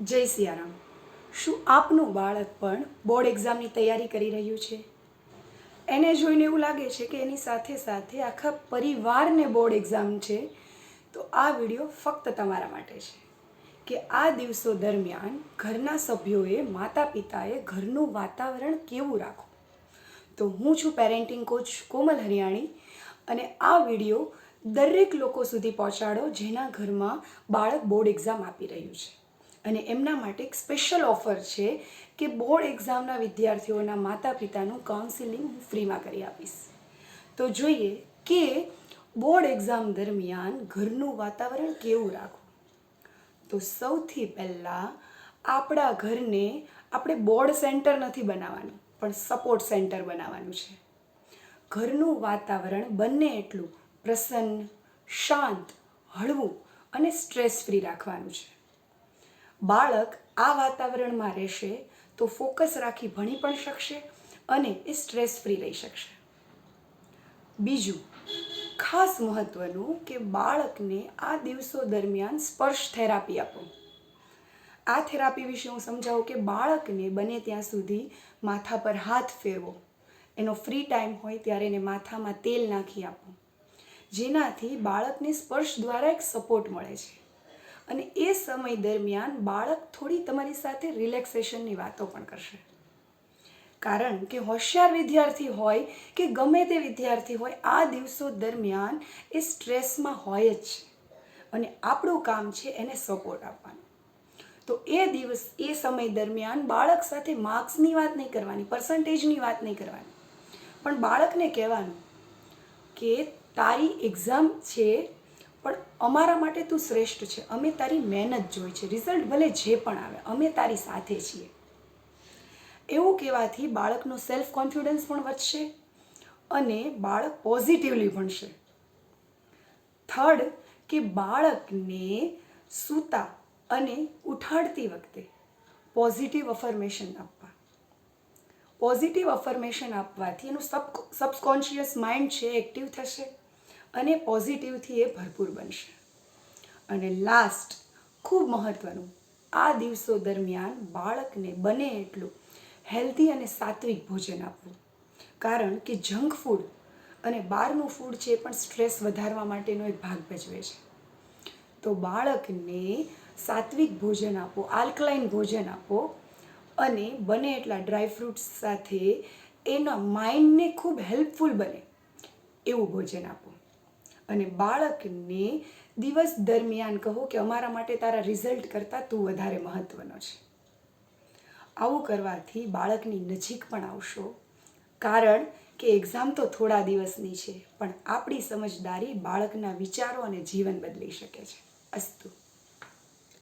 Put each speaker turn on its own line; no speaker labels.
જય સિયારામ. શું આપનું બાળક પણ બોર્ડ એક્ઝામની તૈયારી કરી રહ્યું છે? એને જોઈને એવું લાગે છે કે એની સાથે સાથે આખા પરિવારને બોર્ડ એક્ઝામ છે. તો આ વીડિયો ફક્ત તમારા માટે છે કે આ દિવસો દરમિયાન ઘરના સભ્યોએ માતા પિતાએ ઘરનું વાતાવરણ કેવું રાખવું? તો હું છું પેરેન્ટિંગ કોચ કોમલ હરિયાણી અને આ વીડિયો દરેક લોકો સુધી પહોંચાડો જેના ઘરમાં બાળક બોર્ડ એક્ઝામ આપી રહ્યું છે. અને એમના માટે એક સ્પેશિયલ ઓફર છે કે બોર્ડ એક્ઝામના વિદ્યાર્થીઓના માતા પિતાનું કાઉન્સિલિંગ હું ફ્રીમાં કરી આપીશ. તો જોઈએ કે બોર્ડ એક્ઝામ દરમિયાન ઘરનું વાતાવરણ કેવું રાખવું? તો સૌથી પહેલાં આપણા ઘરને આપણે બોર્ડ સેન્ટર નથી બનાવવાનું, પણ સપોર્ટ સેન્ટર બનાવવાનું છે. ઘરનું વાતાવરણ બંને એટલું પ્રસન્ન, શાંત, હળવું અને સ્ટ્રેસ ફ્રી રાખવાનું છે. બાળક આ વાતાવરણમાં રહેશે તો ફોકસ રાખી ભણી પણ શકશે અને એ સ્ટ્રેસ ફ્રી રહી શકશે. બીજું, ખાસ મહત્ત્વનું કે બાળકને આ દિવસો દરમિયાન સ્પર્શ થેરાપી આપો. આ થેરાપી વિશે હું સમજાવું કે બાળકને બને ત્યાં સુધી માથા પર હાથ ફેરવો. એનો ફ્રી ટાઈમ હોય ત્યારે એને માથામાં તેલ નાખી આપો. જેનાથી બાળકને સ્પર્શ દ્વારા એક સપોર્ટ મળે છે. અને એ સમય દરમિયાન બાળક થોડી તમારી સાથે રિલેક્સેશનની વાતો પણ કરશે. કારણ કે હોશિયાર વિદ્યાર્થી હોય કે ગમે તે વિદ્યાર્થી હોય, આ દિવસો દરમિયાન એ સ્ટ્રેસમાં હોય જ છે. અને આપણું કામ છે એને સપોર્ટ આપવાનો. તો એ દિવસ, એ સમય દરમિયાન બાળક સાથે માર્ક્સની વાત નહીં કરવાની પર્સન્ટેજની વાત નહીં કરવાની. પણ બાળકને કહેવાનું કે તારી એક્ઝામ છે પણ અમારા માટે તું શ્રેષ્ઠ છે. અમે તારી મહેનત જોઈ છે. રિઝલ્ટ ભલે જે પણ આવે, અમે તારી સાથે છીએ. એવું કહેવાથી બાળકનો સેલ્ફ કોન્ફિડન્સ પણ વધશે અને બાળક પોઝિટિવલી ભણશે. થર્ડ કે બાળકને સૂતા અને ઉઠાડતી વખતે પોઝિટિવ અફર્મેશન આપવા. પોઝિટિવ અફર્મેશન આપવાથી એનું સબ સબકોન્શિયસ માઇન્ડ છે એક્ટિવ થશે. અને પોઝિટિવથી એ ભરપૂર બનશે. અને લાસ્ટ ખૂબ મહત્ત્વનું આ દિવસો દરમિયાન બાળકને બને એટલું હેલ્ધી અને સાત્વિક ભોજન આપવું. કારણ કે જંક ફૂડ અને બહારનું ફૂડ છે એ પણ સ્ટ્રેસ વધારવા માટેનો એક ભાગ ભજવે છે. તો બાળકને સાત્વિક ભોજન આપો આલ્કલાઇન ભોજન આપો અને બને એટલા ડ્રાય ફ્રૂટ્સ સાથે એના માઇન્ડને ખૂબ હેલ્પફુલ બને એવું ભોજન આપો. અને બાળકને દિવસ દરમિયાન કહો કે અમારા માટે તારા રિઝલ્ટ કરતાં તું વધારે મહત્ત્વનો છે. આવું કરવાથી બાળકની નજીક પણ આવશો. કારણ કે એક્ઝામ તો થોડા દિવસની છે, પણ આપણી સમજદારી બાળકના વિચારો અને જીવન બદલી શકે છે. અસ્તુ.